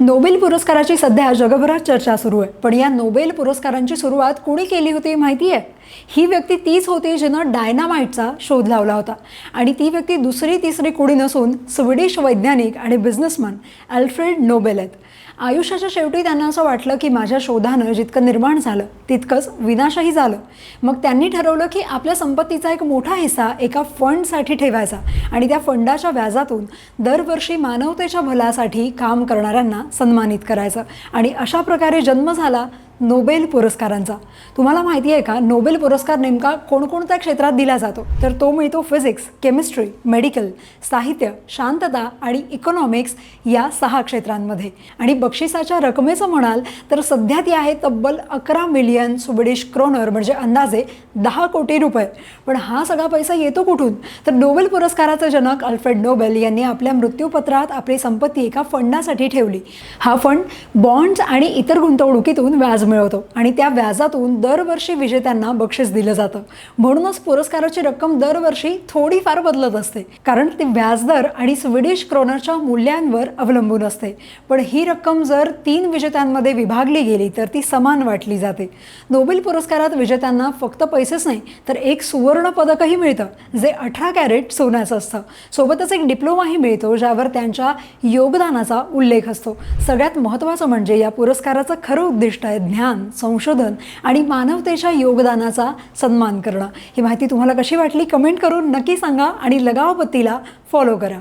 Nobel पुरस्काराची सध्या जगभरात चर्चा सुरू आहे. पण या नोबेल पुरस्कारांची सुरुवात कुणी केली होती माहिती आहे ही व्यक्ती तीच होती जिनं डायनामाइटचा शोध लावला होता. आणि ती व्यक्ती दुसरी तिसरी कुणी नसून स्वीडिश वैज्ञानिक आणि बिझनेसमॅन अल्फ्रेड नोबेल आहेत. आयुष्याच्या शेवटी त्यांना असं वाटलं की माझ्या शोधानं जितकं निर्माण झालं तितकंच विनाशही झालं. मग त्यांनी ठरवलं की आपल्या संपत्तीचा एक मोठा हिस्सा एका फंडसाठी ठेवायचा आणि त्या फंडाच्या व्याजातून दरवर्षी मानवतेच्या भलासाठी काम करणाऱ्यांना सन्मानित करायचं. आणि अशा प्रकारे जन्म झाला नोबेल पुरस्कारांचा. तुम्हाला माहिती आहे का नोबेल पुरस्कार नेमका कोणकोणत्या क्षेत्रात दिला जातो? तर तो मिळतो फिजिक्स केमिस्ट्री मेडिकल साहित्य शांतता आणि इकॉनॉमिक्स या सहा क्षेत्रांमध्ये. आणि बक्षिसाच्या रकमेचं म्हणाल तर सध्या ती आहे तब्बल अकरा मिलियन स्वीडिश क्रोनर म्हणजे अंदाजे दहा कोटी रुपये. पण हा सगळा पैसा येतो कुठून? तर नोबेल पुरस्काराचे जनक अल्फ्रेड नोबेल यांनी आपल्या मृत्यूपत्रात आपली संपत्ती एका फंडासाठी ठेवली. हा फंड बॉन्ड्स आणि इतर गुंतवणुकीतून व्याज मिळवतो. आणि त्या व्याजातून दरवर्षी विजेत्यांना बक्षीस दिलं जातं. म्हणूनच पुरस्काराची रक्कम दरवर्षी थोडीफार बदलत असते. कारण ती व्याजदर आणि स्वीडिश क्रोनरच्या मूल्यांवर अवलंबून असते. पण ही रक्कम जर तीन विजेत्यांमध्ये विभागली गेली तर ती समान वाटली जाते. नोबेल पुरस्कारात विजेत्यांना फक्त पैसेच नाही तर एक सुवर्ण पदकही मिळतं जे अठरा कॅरेट सोन्याचं असतं. सोबतच एक डिप्लोमाही मिळतो ज्यावर त्यांच्या योगदानाचा उल्लेख असतो. सगळ्यात महत्त्वाचं म्हणजे या पुरस्काराचं खरं उद्दिष्ट आहे ज्ञान संशोधन आणि मानवतेच्या योगदानाचा सन्मान करणं. ही माहिती तुम्हाला कशी वाटली? कमेंट करून नक्की सांगा आणि लगावपतीला फॉलो करा.